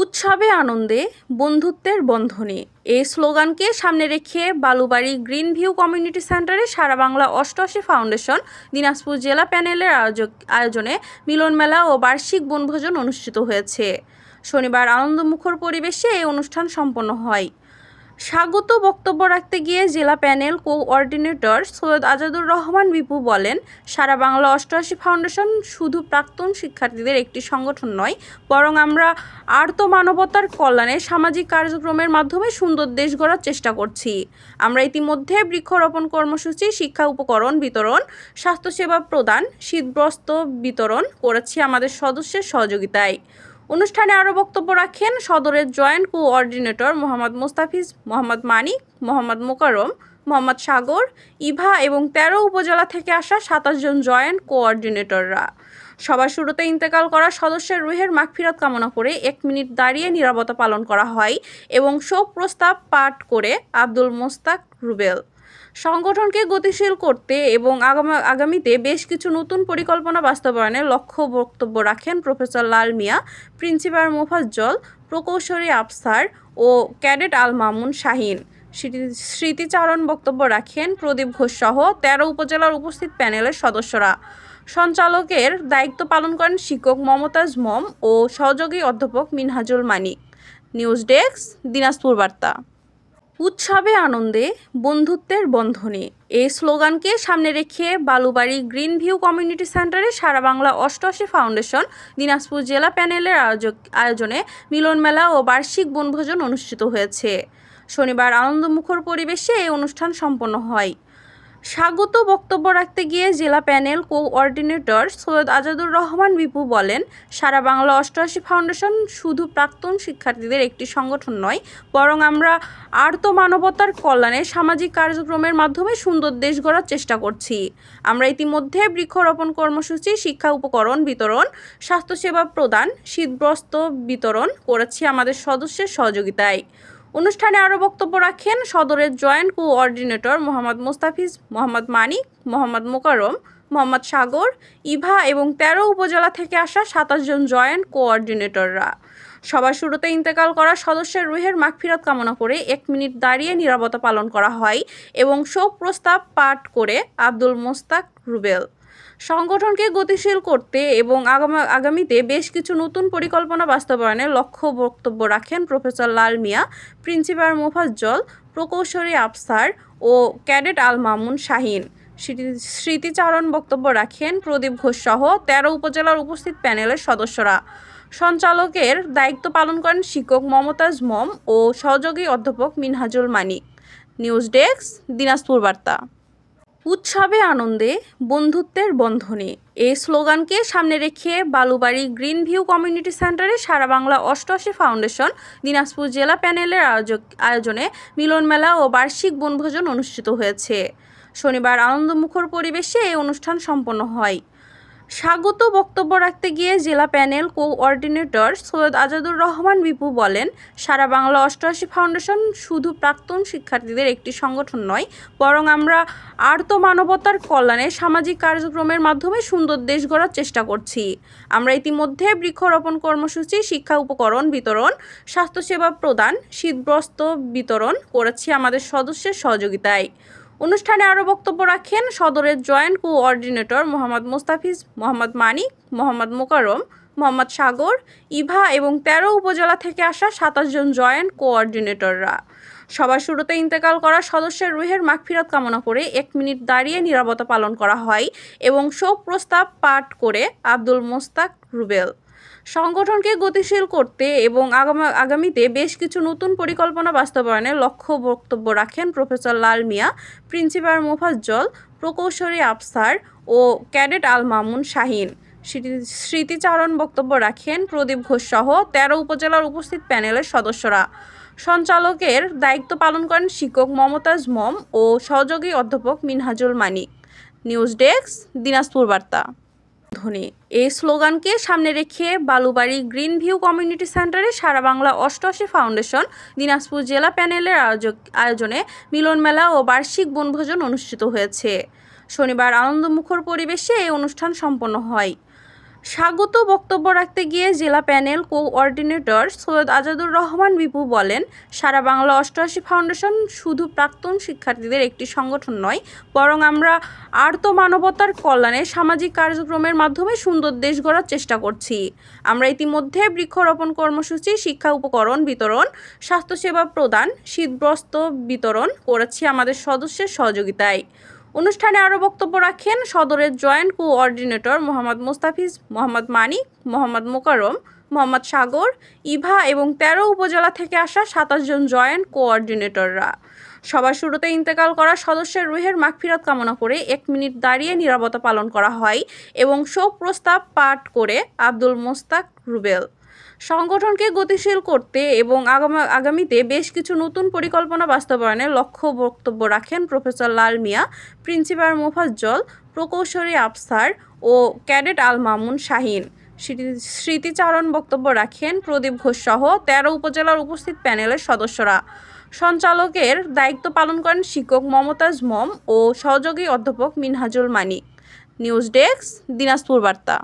উৎসবে আনন্দে বন্ধুত্বের বন্ধনে। এই স্লোগানকে সামনে রেখে বালুবাড়ি গ্রিন ভিউ কমিউনিটি সেন্টারে সারা বাংলা অষ্টআশি ফাউন্ডেশন দিনাজপুর জেলা প্যানেলের আয়োজক আয়োজনে মিলনমেলা ও বার্ষিক বনভোজন অনুষ্ঠিত হয়েছে। শনিবার আনন্দমুখর পরিবেশে এই অনুষ্ঠান সম্পন্ন হয়। স্বাগত বক্তব্য রাখতে গিয়ে জেলা প্যানেল কোঅর্ডিনেটর সৈয়দ আজাদুর রহমান বিপু বলেন, সারা বাংলা অষ্টআশি ফাউন্ডেশন শুধু প্রাক্তন শিক্ষার্থীদের একটি সংগঠন নয়, বরং আমরা আর্ত মানবতার কল্যাণে সামাজিক কার্যক্রমের মাধ্যমে সুন্দর দেশ গড়ার চেষ্টা করছি। আমরা ইতিমধ্যে বৃক্ষরোপণ কর্মসূচি, শিক্ষা উপকরণ বিতরণ, স্বাস্থ্যসেবা প্রদান, শীতবস্ত্র বিতরণ করেছি আমাদের সদস্যের সহযোগিতায়। অনুষ্ঠানে আরও বক্তব্য রাখেন সদরের জয়েন্ট কোঅর্ডিনেটর মোহাম্মদ মোস্তাফিজ, মোহাম্মদ মানিক, মোহাম্মদ মোকারম মোহাম্মদ সাগর, ইভা এবং তেরো উপজেলা থেকে আসা সাতাশ জন জয়েন্ট কোঅর্ডিনেটররা। সবার শুরুতে ইন্তেকাল করা সদস্যের রুহের মাগফিরাত কামনা করে এক মিনিট দাঁড়িয়ে নিরাপত্তা পালন করা হয় এবং শোক প্রস্তাব পাঠ করে আব্দুল মোস্তাক রুবেল। সংগঠনকে গতিশীল করতে এবং আগামী, আগামীতে বেশ কিছু নতুন পরিকল্পনা বাস্তবায়নের লক্ষ্য বক্তব্য রাখেন প্রফেসর লাল মিয়া, প্রিন্সিপাল মোফাজ্জল, প্রকৌশলী আফসার ও ক্যাডেট আল মামুন শাহিন। স্মৃতিচারণ বক্তব্য রাখেন প্রদীপ ঘোষ সহ তেরো উপজেলার উপস্থিত প্যানেলের সদস্যরা। সঞ্চালকের দায়িত্ব পালন করেন শিক্ষক মমতাজ মম ও সহযোগী অধ্যাপক মিনহাজুল মানিক। নিউজ ডেস্ক, দিনাজপুর বার্তা। উৎসবে আনন্দে বন্ধুত্বের বন্ধনে। এই স্লোগানকে সামনে রেখে বালুবাড়ি গ্রিন ভিউ কমিউনিটি সেন্টারে সারা বাংলা অষ্টআশি ফাউন্ডেশন, দিনাজপুর জেলা প্যানেলের আয়োজক, আয়োজনে মিলন মেলা ও বার্ষিক বনভোজন অনুষ্ঠিত হয়েছে। শনিবার আনন্দমুখর পরিবেশে এই অনুষ্ঠান সম্পন্ন হয়। স্বাগত বক্তব্য রাখতে গিয়ে জেলা প্যানেল কোঅর্ডিনেটর সৈয়দ আজাদুর রহমান বিপু বলেন, সারা বাংলা অষ্টআশি ফাউন্ডেশন শুধু প্রাক্তন শিক্ষার্থীদের একটি সংগঠন নয়, বরং আমরা আর্ত মানবতার কল্যাণে সামাজিক কার্যক্রমের মাধ্যমে সুন্দর দেশ গড়ার চেষ্টা করছি। আমরা ইতিমধ্যে বৃক্ষরোপণ কর্মসূচি, শিক্ষা উপকরণ বিতরণ, স্বাস্থ্যসেবা প্রদান, শীতবস্ত্র বিতরণ করেছি আমাদের সদস্যের সহযোগিতায়। অনুষ্ঠানে আরও বক্তব্য রাখেন সদরের জয়েন্ট কোঅর্ডিনেটর মোহাম্মদ মোস্তাফিজ, মোহাম্মদ মানিক, মোহাম্মদ মোকারম মোহাম্মদ সাগর, ইভা এবং তেরো উপজেলা থেকে আসা সাতাশ জন জয়েন্ট কোঅর্ডিনেটররা। সবার শুরুতে ইন্তেকাল করা সদস্যের রুহের মাগফিরাত কামনা করে এক মিনিট দাঁড়িয়ে নিরাপত্তা পালন করা হয় এবং শোক প্রস্তাব পাঠ করে আব্দুল মোস্তাক রুবেল। সংগঠনকে গতিশীল করতে এবং আগামী, আগামীতে বেশ কিছু নতুন পরিকল্পনা বাস্তবায়নের লক্ষ্য বক্তব্য রাখেন প্রফেসর লাল মিয়া, প্রিন্সিপাল মোফাজ্জল, প্রকৌশলী আফসার ও ক্যাডেট আল মামুন শাহিন। স্মৃতিচারণ বক্তব্য রাখেন প্রদীপ ঘোষ সহ তেরো উপজেলার উপস্থিত প্যানেলের সদস্যরা। সঞ্চালকের দায়িত্ব পালন করেন শিক্ষক মমতাজ মম ও সহযোগী অধ্যাপক মিনহাজুল মানিক। নিউজ ডেস্ক, দিনাজপুর বার্তা। উৎসবে আনন্দে বন্ধুত্বের বন্ধনে। এই স্লোগানকে সামনে রেখে বালুবাড়ি গ্রিন ভিউ কমিউনিটি সেন্টারে সারা বাংলা অষ্টআশি ফাউন্ডেশন, দিনাজপুর জেলা প্যানেলের আয়োজক আয়োজনে মিলন মেলা ও বার্ষিক বনভোজন অনুষ্ঠিত হয়েছে। শনিবার আনন্দমুখর পরিবেশে এই অনুষ্ঠান সম্পন্ন হয়। স্বাগত বক্তব্য রাখতে গিয়ে জেলা প্যানেল কোঅর্ডিনেটর সৈয়দ আজাদুর রহমান বিপু বলেন, সারা বাংলা অষ্টআশি ফাউন্ডেশন শুধু প্রাক্তন শিক্ষার্থীদের একটি সংগঠন নয়, বরং আমরা আর্ত মানবতার কল্যাণে সামাজিক কার্যক্রমের মাধ্যমে সুন্দর দেশ গড়ার চেষ্টা করছি। আমরা ইতিমধ্যে বৃক্ষরোপণ কর্মসূচি, শিক্ষা উপকরণ বিতরণ, স্বাস্থ্যসেবা প্রদান, শীতবস্ত্র বিতরণ করেছি আমাদের সদস্যের সহযোগিতায়। অনুষ্ঠানে আরও বক্তব্য রাখেন সদরের জয়েন্ট কোঅর্ডিনেটর মোহাম্মদ মোস্তাফিজ, মোহাম্মদ মানিক, মোহাম্মদ মোকারম মোহাম্মদ সাগর, ইভা এবং তেরো উপজেলা থেকে আসা সাতাশ জন জয়েন্ট কোঅর্ডিনেটররা। সবার শুরুতে ইন্তেকাল করা সদস্যের রুহের মাগফিরাত কামনা করে এক মিনিট দাঁড়িয়ে নিরাপত্তা পালন করা হয় এবং শোক প্রস্তাব পাঠ করে আব্দুল মোস্তাক রুবেল। সংগঠনকে গতিশীল করতে এবং আগামী, আগামীতে বেশ কিছু নতুন পরিকল্পনা বাস্তবায়নে লক্ষ্য বক্তব্য রাখেন প্রফেসর লাল মিয়া, প্রিন্সিপাল মোফাজ্জল, প্রকৌশলী আফসার ও ক্যাডেট আল মামুন শাহিন। স্মৃতিচারণ বক্তব্য রাখেন প্রদীপ ঘোষ সহ তেরো উপজেলার উপস্থিত প্যানেলের সদস্যরা। সঞ্চালকের দায়িত্ব পালন করেন শিক্ষক মমতাজ মম ও সহযোগী অধ্যাপক মিনহাজুল মানিক। নিউজ ডেস্ক, দিনাজপুর বার্তা। ধ্বনি। এই স্লোগানকে সামনে রেখে বালুবাড়ি গ্রিন ভিউ কমিউনিটি সেন্টারে সারা বাংলা অষ্টআশি ফাউন্ডেশন, দিনাজপুর জেলা প্যানেলের আয়োজক আয়োজনে মিলন মেলা ও বার্ষিক বনভোজন অনুষ্ঠিত হয়েছে। শনিবার আনন্দমুখর পরিবেশে এই অনুষ্ঠান সম্পন্ন হয়। স্বাগত বক্তব্য রাখতে গিয়ে জেলা প্যানেল কোঅর্ডিনেটর সৈয়দ আজাদুর রহমান বিপু বলেন, সারা বাংলা অষ্টআশি ফাউন্ডেশন শুধু প্রাক্তন শিক্ষার্থীদের একটি সংগঠন নয়, বরং আমরা আর্ত মানবতার কল্যাণে সামাজিক কার্যক্রমের মাধ্যমে সুন্দর দেশ গড়ার চেষ্টা করছি। আমরা ইতিমধ্যে বৃক্ষরোপণ কর্মসূচি, শিক্ষা উপকরণ বিতরণ, স্বাস্থ্যসেবা প্রদান, শীতবস্ত্র বিতরণ করেছি আমাদের সদস্যের সহযোগিতায়। অনুষ্ঠানে আরও বক্তব্য রাখেন সদরের জয়েন্ট কোঅর্ডিনেটর মোহাম্মদ মুস্তাফিজ, মোহাম্মদ মানিক, মোহাম্মদ মোকারম মোহাম্মদ সাগর, ইভা এবং তেরো উপজেলা থেকে আসা সাতাশ জন জয়েন্ট কোঅর্ডিনেটররা। সবার শুরুতে ইন্তেকাল করা সদস্যের রুহের মাগফিরাত কামনা করে এক মিনিট দাঁড়িয়ে নিরাপত্তা পালন করা হয় এবং শোক প্রস্তাব পাঠ করে আব্দুল মোস্তাক রুবেল। সংগঠনকে গতিশীল করতে এবং আগামা- আগামীতে বেশ কিছু নতুন পরিকল্পনা বাস্তবায়নের লক্ষ্য বক্তব্য রাখেন প্রফেসর লাল মিয়া, প্রিন্সিপাল মোফাজ্জল, প্রকৌশলী আফসার ও ক্যাডেট আল মামুন শাহিন। স্মৃতিচারণ বক্তব্য রাখেন প্রদীপ ঘোষ সহ তেরো উপজেলার উপস্থিত প্যানেলের সদস্যরা। সঞ্চালকের দায়িত্ব পালন করেন শিক্ষক মমতাজ মম ও সহযোগী অধ্যাপক মিনহাজুল মানিক নিউজ ডেস্ক, দিনাজপুর বার্তা।